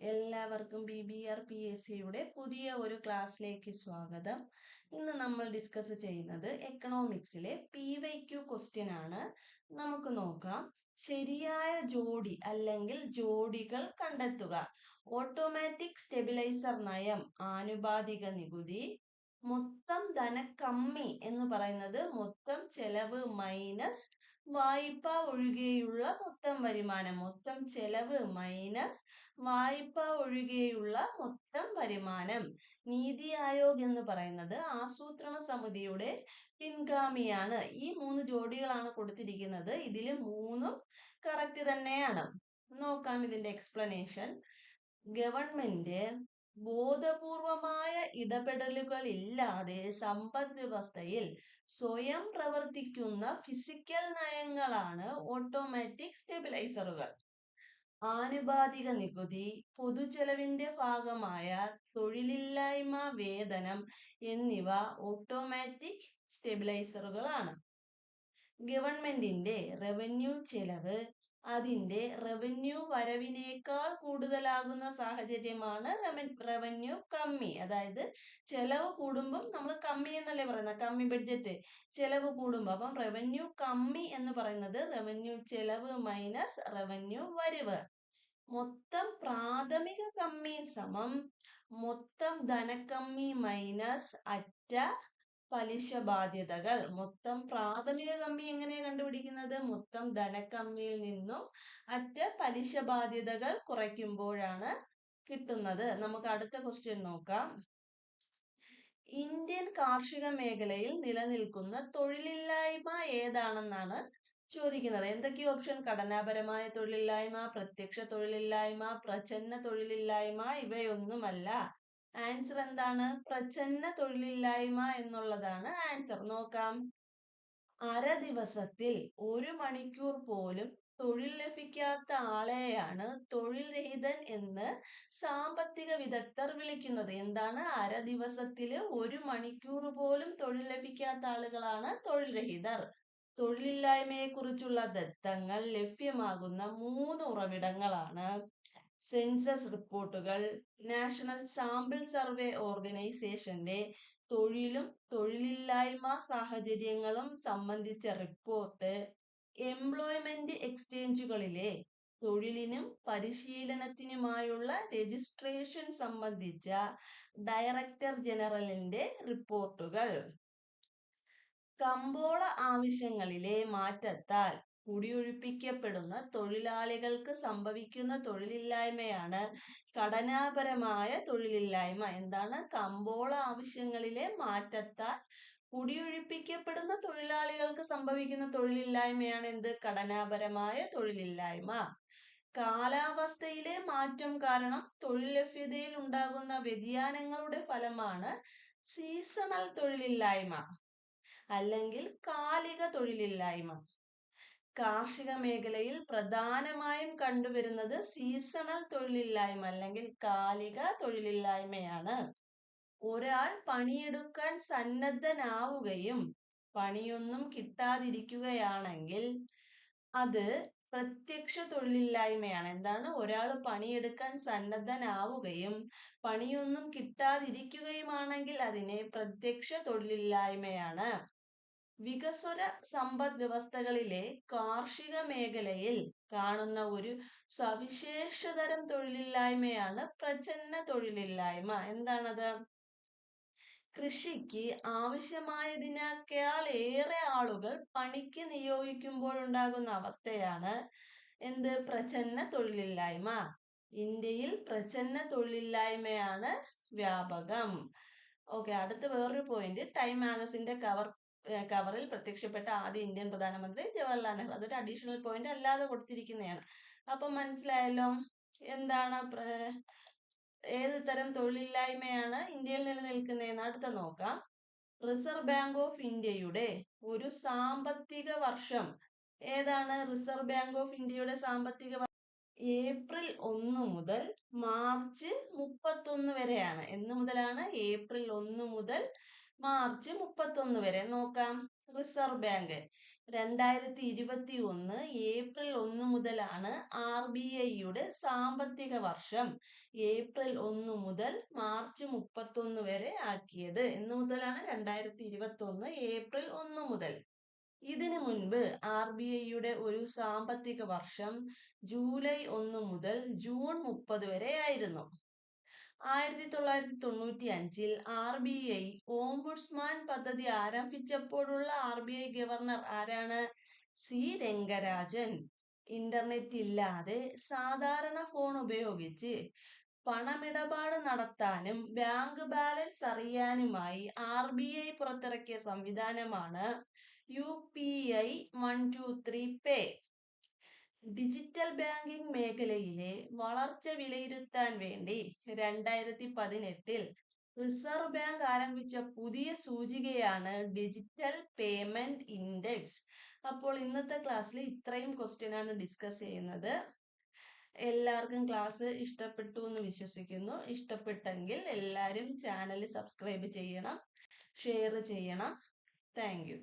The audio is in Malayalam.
എല്ലാവർക്കും B B R P S സിയുടെ പുതിയ ഒരു ക്ലാസ്സിലേക്ക് സ്വാഗതം. ഇന്ന് നമ്മൾ ഡിസ്കസ് ചെയ്യുന്നത് എക്കണോമിക്സിലെ പി വൈ ക്യു ക്വസ്റ്റ്യൻ ആണ്. നമുക്ക് നോക്കാം. ശരിയായ ജോഡി അല്ലെങ്കിൽ ജോഡികൾ കണ്ടെത്തുക. ഓട്ടോമാറ്റിക് സ്റ്റെബിലൈസർ നയം ആനുപാതിക നികുതി മൊത്തം ധനക്കമ്മി എന്ന് പറയുന്നത് മൊത്തം ചെലവ് മൈനസ് വായ്പ ഒഴികെയുള്ള മൊത്തം വരുമാനം മൊത്തം ചെലവ് മൈനസ് വായ്പ ഒഴികെയുള്ള മൊത്തം വരുമാനം. നീതി ആയോഗ് എന്ന് പറയുന്നത് ആസൂത്രണ സമിതിയുടെ പിൻഗാമിയാണ്. ഈ മൂന്ന് ജോഡികളാണ് കൊടുത്തിരിക്കുന്നത്. ഇതിൽ മൂന്നും കറക്റ്റ് തന്നെയാണ്. നോക്കാം ഇതിന്റെ എക്സ്പ്ലനേഷൻ ഗവൺമെന്റ് ബോധപൂർവമായ ഇടപെടലുകളില്ലാതെ സമ്പദ് വ്യവസ്ഥയിൽ സ്വയം പ്രവർത്തിക്കുന്ന ഫിസിക്കൽ നയങ്ങളാണ് ഓട്ടോമാറ്റിക് സ്റ്റെബിലൈസറുകൾ ആനുപാതിക നികുതി പൊതുചെലവിന്റെ ഭാഗമായ തൊഴിലില്ലായ്മ വേതനം എന്നിവ ഓട്ടോമാറ്റിക് സ്റ്റെബിലൈസറുകളാണ് ഗവൺമെന്റിന്റെ റവന്യൂ ചെലവ് അതിന്റെ റവന്യൂ വരവിനേക്കാൾ കൂടുതലാകുന്ന സാഹചര്യമാണ് റവന്യൂ കമ്മി. അതായത് ചെലവ് കൂടുമ്പം നമ്മൾ കമ്മി എന്നല്ലേ പറയുന്നത്? കമ്മി ബഡ്ജറ്റ് ചെലവ് കൂടുമ്പോൾ അപ്പം റവന്യൂ കമ്മി എന്ന് പറയുന്നത് റവന്യൂ ചെലവ് മൈനസ് റവന്യൂ വരവ്. മൊത്തം പ്രാഥമിക കമ്മി സമം മൊത്തം ധനക്കമ്മി മൈനസ് അറ്റ പലിശ ബാധ്യതകൾ മൊത്തം പ്രാഥമിക കമ്മി എങ്ങനെയാണ് കണ്ടുപിടിക്കുന്നത്? മൊത്തം ധനക്കമ്മിയിൽ നിന്നും അറ്റ പലിശ ബാധ്യതകൾ കുറയ്ക്കുമ്പോഴാണ് കിട്ടുന്നത്. നമുക്ക് അടുത്ത ക്വസ്റ്റ്യൻ നോക്കാം. ഇന്ത്യൻ കാർഷിക മേഖലയിൽ നിലനിൽക്കുന്ന തൊഴിലില്ലായ്മ ഏതാണെന്നാണ് ചോദിക്കുന്നത്. എന്തൊക്കെ ഓപ്ഷൻ ഘടനാപരമായ തൊഴിലില്ലായ്മ പ്രത്യക്ഷ തൊഴിലില്ലായ്മ പ്രചന്ന തൊഴിലില്ലായ്മ ഇവയൊന്നുമല്ല. ആൻസർ എന്താണ്? പ്രചന്ന തൊഴിലില്ലായ്മ എന്നുള്ളതാണ് ആൻസർ നോക്കാം. അര ദിവസത്തിൽ ഒരു മണിക്കൂർ പോലും തൊഴിൽ ലഭിക്കാത്ത ആളെയാണ് തൊഴിൽ രഹിതൻ എന്ന് സാമ്പത്തിക വിദഗ്ധർ വിളിക്കുന്നത്. എന്താണ്? അര ദിവസത്തിൽ ഒരു മണിക്കൂർ പോലും തൊഴിൽ ലഭിക്കാത്ത ആളുകളാണ് തൊഴിൽ രഹിതർ തൊഴിലില്ലായ്മയെ കുറിച്ചുള്ള ദത്തങ്ങൾ ലഭ്യമാകുന്ന മൂന്ന് ഉറവിടങ്ങളാണ്. സെൻസസ് റിപ്പോർട്ടുകൾ നാഷണൽ സാമ്പിൾ സർവേ ഓർഗനൈസേഷന്റെ തൊഴിലും തൊഴിലില്ലായ്മ സാഹചര്യങ്ങളും സംബന്ധിച്ച റിപ്പോർട്ട് എംപ്ലോയ്മെന്റ് എക്സ്ചേഞ്ചുകളിലെ തൊഴിലിനും പരിശീലനത്തിനുമായുള്ള രജിസ്ട്രേഷൻ സംബന്ധിച്ച ഡയറക്ടർ ജനറലിന്റെ റിപ്പോർട്ടുകൾ. കമ്പോള ആവശ്യങ്ങളിലെ മാറ്റത്താൽ കുടിയൊഴിപ്പിക്കപ്പെടുന്ന തൊഴിലാളികൾക്ക് സംഭവിക്കുന്ന തൊഴിലില്ലായ്മയാണ് ഘടനാപരമായ തൊഴിലില്ലായ്മ. എന്താണ്? കമ്പോള ആവശ്യങ്ങളിലെ മാറ്റത്താൽ കുടിയൊഴിപ്പിക്കപ്പെടുന്ന തൊഴിലാളികൾക്ക് സംഭവിക്കുന്ന തൊഴിലില്ലായ്മയാണ് എന്ത്? ഘടനാപരമായ തൊഴിലില്ലായ്മ. കാലാവസ്ഥയിലെ മാറ്റം കാരണം തൊഴിൽ ലഭ്യതയിൽ ഉണ്ടാകുന്ന വ്യതിയാനങ്ങളുടെ ഫലമാണ് സീസണൽ തൊഴിലില്ലായ്മ അല്ലെങ്കിൽ കാലിക തൊഴിലില്ലായ്മ. കാർഷിക മേഖലയിൽ പ്രധാനമായും കണ്ടുവരുന്നത് സീസണൽ തൊഴിലില്ലായ്മ അല്ലെങ്കിൽ കാലിക തൊഴിലില്ലായ്മയാണ്. ഒരാൾ പണിയെടുക്കാൻ സന്നദ്ധനാവുകയും പണിയൊന്നും കിട്ടാതിരിക്കുകയാണെങ്കിൽ അത് പ്രത്യക്ഷ തൊഴിലില്ലായ്മയാണ്. എന്താണ്? ഒരാൾ പണിയെടുക്കാൻ സന്നദ്ധനാവുകയും പണിയൊന്നും കിട്ടാതിരിക്കുകയുമാണെങ്കിൽ അതിനെ പ്രത്യക്ഷ തൊഴിലില്ലായ്മയാണ്. വികസ്വര സമ്പദ് വ്യവസ്ഥകളിലെ കാർഷിക മേഖലയിൽ കാണുന്ന ഒരു സവിശേഷതരം തൊഴിലില്ലായ്മയാണ് പ്രചന്ന തൊഴിലില്ലായ്മ. എന്താണത്? കൃഷിക്ക് ആവശ്യമായതിനേക്കാൾ ഏറെ ആളുകൾ പണിക്ക് നിയോഗിക്കുമ്പോഴുണ്ടാകുന്ന അവസ്ഥയാണ് എന്ത്? പ്രചന്ന തൊഴിലില്ലായ്മ. ഇന്ത്യയിൽ പ്രചന്ന തൊഴിലില്ലായ്മയാണ് വ്യാപകം. ഓക്കെ അടുത്ത വേറൊരു പോയിന്റ് ടൈം മാഗസിന്റെ കവർ കവറിൽ പ്രത്യക്ഷപ്പെട്ട ആദ്യ ഇന്ത്യൻ പ്രധാനമന്ത്രി ജവഹർലാൽ നെഹ്റു. അതൊരു അഡീഷണൽ പോയിന്റ് അല്ലാതെ കൊടുത്തിരിക്കുന്നതാണ്. അപ്പൊ മനസ്സിലായല്ലോ എന്താണ് ഏത് തരം തൊഴിലില്ലായ്മയാണ് ഇന്ത്യയിൽ നിലനിൽക്കുന്നതെന്ന് അടുത്ത നോക്കാം. റിസർവ് ബാങ്ക് ഓഫ് ഇന്ത്യയുടെ ഒരു സാമ്പത്തിക വർഷം. ഏതാണ് റിസർവ് ബാങ്ക് ഓഫ് ഇന്ത്യയുടെ സാമ്പത്തിക ഏപ്രിൽ ഒന്ന് മുതൽ മാർച്ച് മുപ്പത്തൊന്ന് വരെയാണ്. എന്ന് മുതലാണ് ഏപ്രിൽ ഒന്ന് മുതൽ മാർച്ച് മുപ്പത്തൊന്ന് വരെ നോക്കാം. റിസർവ് ബാങ്ക് രണ്ടായിരത്തി ഇരുപത്തി ഒന്ന് ഏപ്രിൽ ഒന്ന് മുതലാണ് ആർ ബി ഐയുടെ സാമ്പത്തിക വർഷം ഏപ്രിൽ ഒന്ന് മുതൽ മാർച്ച് മുപ്പത്തൊന്ന് വരെ ആക്കിയത്. എന്ന് മുതലാണ് രണ്ടായിരത്തി ഇരുപത്തി ഒന്ന് ഏപ്രിൽ ഒന്ന് മുതൽ. ഇതിനു മുൻപ് ആർ ബി ഐയുടെ ഒരു സാമ്പത്തിക വർഷം ജൂലൈ ഒന്ന് മുതൽ ജൂൺ മുപ്പത് വരെ ആയിരുന്നു. ആയിരത്തി തൊള്ളായിരത്തി തൊണ്ണൂറ്റി അഞ്ചിൽ ആർ ബി ഐ ഓംബുഡ്സ്മാൻ പദ്ധതി ആരംഭിച്ചപ്പോഴുള്ള ആർ ബി ഐ ഗവർണർ ആരാണ്? സി. രംഗരാജൻ. ഇന്റർനെറ്റ് ഇല്ലാതെ സാധാരണ ഫോൺ ഉപയോഗിച്ച് പണമിടപാട് നടത്താനും ബാങ്ക് ബാലൻസ് അറിയാനുമായി ആർ ബി ഐ പുറത്തിറക്കിയ സംവിധാനമാണ് U P I one two three pay digital banking മേഖലയിലെ വളർച്ച വിലയിരുത്താൻ വേണ്ടി രണ്ടായിരത്തി പതിനെട്ടിൽ റിസർവ് ബാങ്ക് ആരംഭിച്ച പുതിയ സൂചികയാണ് ഡിജിറ്റൽ പേയ്മെന്റ് ഇൻഡെക്സ് അപ്പോൾ ഇന്നത്തെ ക്ലാസ്സിൽ ഇത്രയും ക്വസ്റ്റ്യൻ ആണ് ഡിസ്കസ് ചെയ്യുന്നത്. എല്ലാവർക്കും ക്ലാസ് ഇഷ്ടപ്പെട്ടു എന്ന് വിശ്വസിക്കുന്നു. ഇഷ്ടപ്പെട്ടെങ്കിൽ എല്ലാവരും ചാനൽ സബ്സ്ക്രൈബ് ചെയ്യണം ഷെയർ ചെയ്യണം. താങ്ക്